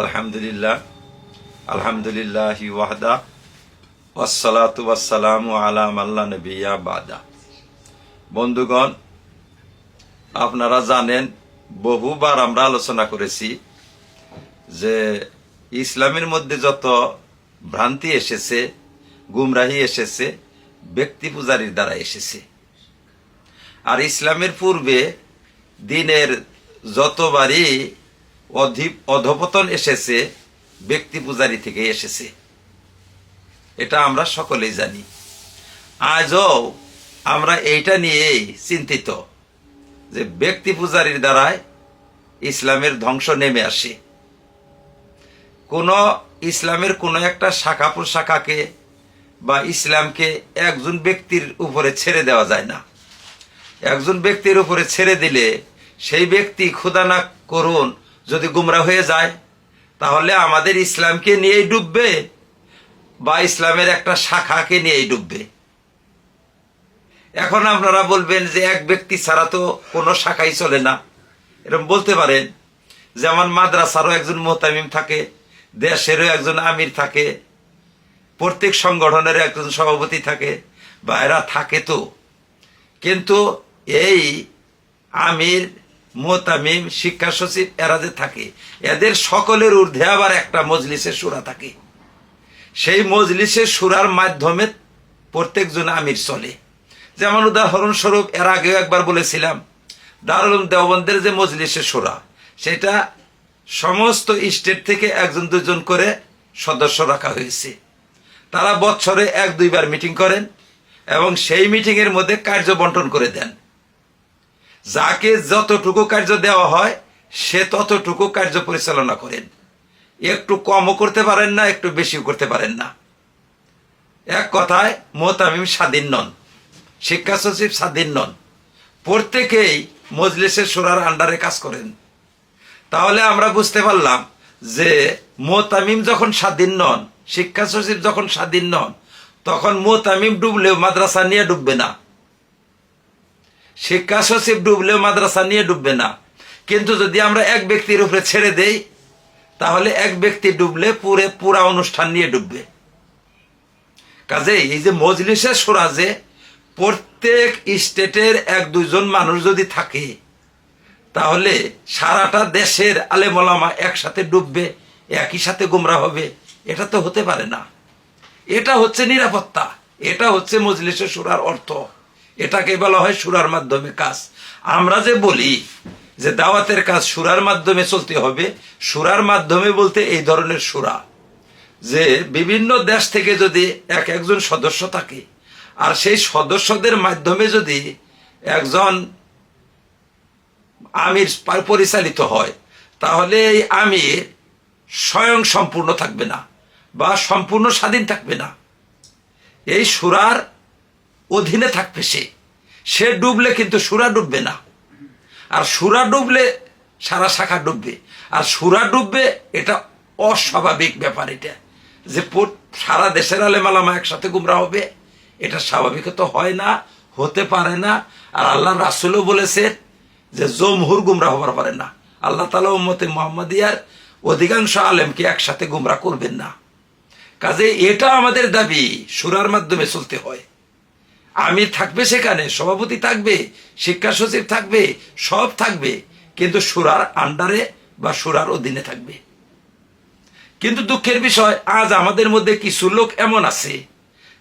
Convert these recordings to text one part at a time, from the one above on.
আলহামদুলিল্লাহ আলহামদুলিল্লাহ ওয়াহদা, ওয়াসসালাতু ওয়াসসালামু আলা মাল্লা নবিয়া বাদা। বন্ধুগণ, আপনারা জানেন, বহুবার আমরা আলোচনা করেছি যে ইসলামের মধ্যে যত ভ্রান্তি এসেছে, গুমরাহি এসেছে, ব্যক্তি পূজারীর দ্বারা এসেছে। আর ইসলামের পূর্বে দিনের যতবারই অধপতন এসেছে, ব্যক্তি পূজারী থেকে এসেছে। এটা আমরা সকলেই জানি। আজও আমরা এইটা নিয়েই চিন্তিত যে ব্যক্তি পূজারীর দ্বারাই ইসলামের ধ্বংস নেমে আসে। কোন ইসলামের কোনো একটা শাখা প্রশাখাকে বা ইসলামকে একজন ব্যক্তির উপরে ছেড়ে দেওয়া যায় না। একজন ব্যক্তির উপরে ছেড়ে দিলে সেই ব্যক্তি ক্ষুদা না করুন যদি গুমরা হয়ে যায়, তাহলে আমাদের ইসলামকে নিয়েই ডুববে বা ইসলামের একটা শাখাকে নিয়েই ডুববে। এখন আপনারা বলবেন যে এক ব্যক্তি ছাড়া তো কোনো শাখাই চলে না। এরকম বলতে পারেন, যেমন মাদ্রাসারও একজন মোহতামিম থাকে, দেশেরও একজন আমির থাকে, প্রত্যেক সংগঠনের একজন সভাপতি থাকে, বা এরা থাকে তো। কিন্তু এই আমির মোতামিম শিক্ষা সচিব, এরা যে থাকে, এদের সকলের ঊর্ধ্বে আবার একটা মজলিসের সুরা থাকে। সেই মজলিসের সুরার মাধ্যমে প্রত্যেকজন আমির চলে। যেমন উদাহরণস্বরূপ, এর আগেও একবার বলেছিলাম দারুল দেওবন্দের যে মজলিসের সুরা, সেটা সমস্ত স্টেট থেকে একজন, দুজন করে সদস্য রাখা হয়েছে। তারা বছরে এক, দুইবার মিটিং করেন এবং সেই মিটিংয়ের মধ্যে কার্য বন্টন করে দেন। যাকে যতটুকু কার্য দেওয়া হয়, সে ততটুকু কার্য পরিচালনা করেন। একটু কমও করতে পারেন না, একটু বেশিও করতে পারেন না। এক কথায়, মোতামিম স্বাধীন নন, শিক্ষা সচিব স্বাধীন নন। প্রত্যেকেই মজলিসের সুরার আন্ডারে কাজ করেন। তাহলে আমরা বুঝতে পারলাম যে, মোতামিম যখন স্বাধীন নন, শিক্ষা সচিব যখন স্বাধীন নন, তখন মোতামিম ডুবলেও মাদ্রাসা নিয়ে ডুববে না। শিক্ষা সচিব ডুবলেও মাদ্রাসা নিয়ে ডুববে না। কিন্তু যদি আমরা এক ব্যক্তির উপরে ছেড়ে দেই, তাহলে এক ব্যক্তি ডুবলে পুরে পুরা অনুষ্ঠান নিয়ে ডুববে। কাজে এই যে মজলিসের সুরাজে প্রত্যেক স্টেটের এক দুইজন মানুষ যদি থাকে, তাহলে সারাটা দেশের আলেমলামা একসাথে ডুববে, একই সাথে গুমরা হবে, এটা তো হতে পারে না। এটা হচ্ছে নিরাপত্তা, এটা হচ্ছে মজলিসের সুরার অর্থ। এটাকে বলা হয় সুরার মাধ্যমে কাজ। আমরা যে বলি যে দাওয়াতের কাজ সুরার মাধ্যমে চলতে হবে, সুরার মাধ্যমে বলতে এই ধরনের সুরা। যে বিভিন্ন দেশ থেকে যদি এক একজন সদস্য থাকে, আর সেই সদস্যদের মাধ্যমে যদি একজন আমির পরিচালিত হয়, তাহলে এই আমির স্বয়ং সম্পূর্ণ থাকবে না বা সম্পূর্ণ স্বাধীন থাকবে না। এই সুরার অধীনে থাকবে সে। সে ডুবলে কিন্তু সুরা ডুববে না। আর সুরা ডুবলে সারা শাখা ডুববে। আর সুরা ডুববে, এটা অস্বাভাবিক ব্যাপার এটা। যে সারা দেশের আলেমালামা একসাথে গুমরা হবে, এটা স্বাভাবিক তো হয় না, হতে পারে না। আর আল্লাহ রাসুলও বলেছেন যে জমহুর গুমরা হবার পারে না। আল্লাহ তালা উম্মতে মোহাম্মদিয়ার অধিকাংশ আলেমকে একসাথে গুমরা করবেন না। কাজে এটা আমাদের দাবি, সুরার মাধ্যমে চলতে হয়। আমির থাকবে সেখানে সভাপতি থাকবে শিক্ষা সচিব থাকবে সব থাকবে কিন্তু সুরার আন্ডারে বা সুরার অধীনে থাকবে। কিন্তু দুঃখের বিষয় আজ আমাদের মধ্যে কিছু লোক এমন আছে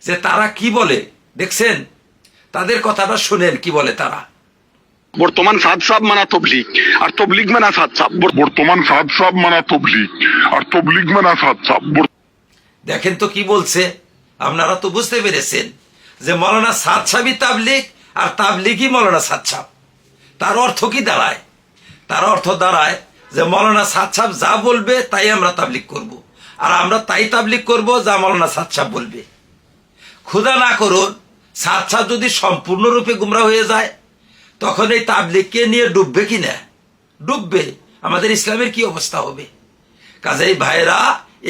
যে তারা কি বলে দেখছেন? তাদের কথাটা শুনেন কি বলে তারা। বর্তমান সাদ সাহেব মানা তবলিগ আর তবলিগ মানা সাদ সাহেব। বর্তমান সাদ সাহেব মানা তবলিগ আর তবলিগ মানা সাদ সাহেব। দেখেন তো কি বলছে আপনারা তো বুঝতে পেরেছেন। যে মৌলানা সাদ সাবি তাবলিক আর তাবলিগই মৌলানা সাদ সাব তার অর্থ কি দাঁড়ায়? তার অর্থ দাঁড়ায় যে মৌলানা সাদ সাব যা বলবে তাই আমরা তাবলিক করব। আর আমরা তাই তাবলিক করব যা মৌলানা সাদ সাব বলবে। ক্ষুধা না করুন, সাদ সাব যদি সম্পূর্ণরূপে গুমরা হয়ে যায়, তখন এই তাবলিগকে নিয়ে ডুববে কি না? ডুববে। আমাদের ইসলামের কি অবস্থা হবে? কাজেই ভাইরা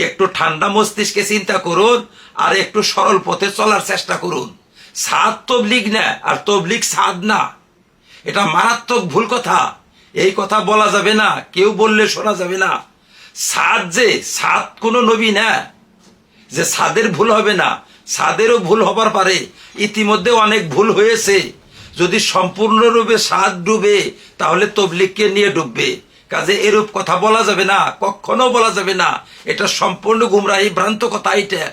একটু ঠান্ডা মস্তিষ্কে চিন্তা করুন আর একটু সরল পথে চলার চেষ্টা করুন। সাদ তবলিগ না, আর তবলিগ সাদ না। এটা মারাত্মক ভুল কথা। এই কথা বলা যাবে না, কেউ বললে শোনা যাবে না। সাদ যে, সাদ কোনো নবী না। যে সাদের ভুল হবে না, সাদেরও ভুল হবার পারে। ইতিমধ্যে অনেক ভুল হয়েছে। যদি সম্পূর্ণরূপে সাদ ডুবে, তাহলে তবলিগকে নিয়ে ডুববে। কাজে এরূপ কথা বলা যাবে না, কখনো বলা যাবে না। এটা সম্পূর্ণ গুমরাহি ভ্রান্ত কথা এটা।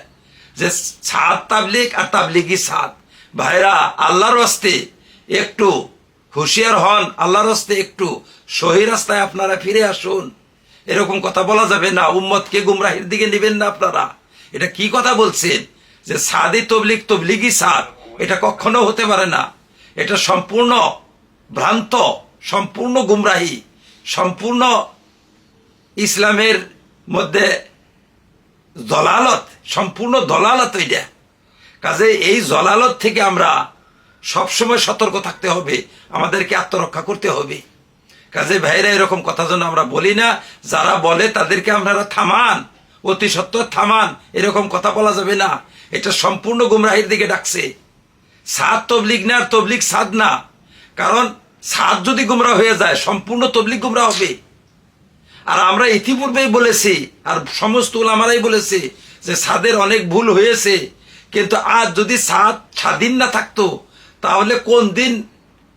যে সাদ তাবলিক আর তাবলিগি সাদ। ভাইরা, আল্লাহর হস্তে একটু হুঁশিয়ার হন, আল্লাহর হস্তে একটু সহি রাস্তায় আপনারা ফিরে আসুন। এরকম কথা বলা যাবে না, উম্মতকে গুমরাহির দিকে নেবেন না আপনারা। এটা কি কথা বলছেন? যে সাদি তবলিক তবলিগি সাদ, এটা কখনো হতে পারে না। এটা সম্পূর্ণ ভ্রান্ত, সম্পূর্ণ গুমরাহি, সম্পূর্ণ ইসলামের মধ্যে দলালত, সম্পূর্ণ দলালত এটা। কাজে এই জলালত থেকে আমরা সবসময় সতর্ক থাকতে হবে, আমাদেরকে আত্মরক্ষা করতে হবে। কাজে ভাইরা এরকম কথা যেন আমরা বলি না, যারা বলে তাদেরকে আপনারা থামান, অতি সত্তর থামান, এরকম কথা বলা যাবে না। এটা সম্পূর্ণ গুমরাহির দিকে ডাকছে। সাদ তবলিগ না আর তবলিগ সাদ না। কারণ সাদ যদি গুমরা হয়ে যায়, সম্পূর্ণ তবলিগ গুমরা হবে। আর আমরা ইতিপূর্বেই বলেছি, আর সমস্ত ওলামারাই বলেছে যে সাদের অনেক ভুল হয়েছে। কিন্তু আজ যদি সাদ স্বাধীন না থাকতো, তাহলে কোন দিন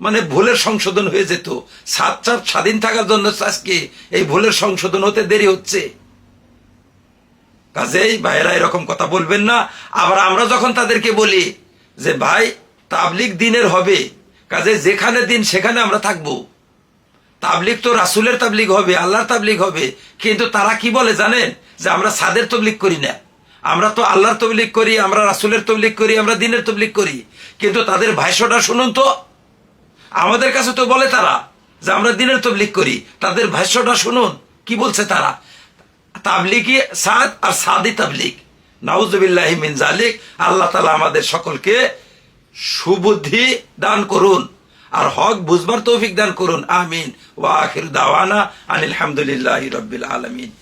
মানে ভুলের সংশোধন হয়ে যেত? সাদ চাপ স্বাধীন থাকার জন্য আজকে এই ভুলের সংশোধন হতে দেরি হচ্ছে। কাজেই ভাইরা এরকম কথা বলবেন না। আবার আমরা যখন তাদেরকে বলি যে, ভাই তাবলিক দিনের হবে কাজে যেখানে দিন সেখানে আমরা থাকব। তাবলিক তো রাসুলের তাবলিক হবে, আল্লাহর তাবলিক হবে। কিন্তু তারা কি বলে জানেন? যে আমরা সাদের তবলিক করি না। আমরা তো আল্লাহর তবলিক করি, আমরা রাসুলের তবলিক করি, আমরা দিনের তবলিক করি। কিন্তু তাদের ভাষ্যটা শুনুন তো। আমাদের কাছে তো বলে তারা যে আমরা দিনের তবলিক করি। তাদের ভাষ্যটা শুনুন, কি বলছে তারা? তাবলিগি সাদ আর সাদি তাবলিক নাউজুবিল্লাহ জালিক আল্লাহ তালা আমাদের সকলকে সুবুদ্ধি দান করুন। আর হক বুঝবার তৌফিক দান করুন। আমিন। ওয়া আখির দাওয়ানা আনিল হামদুলিল্লাহি রাব্বিল আলামিন।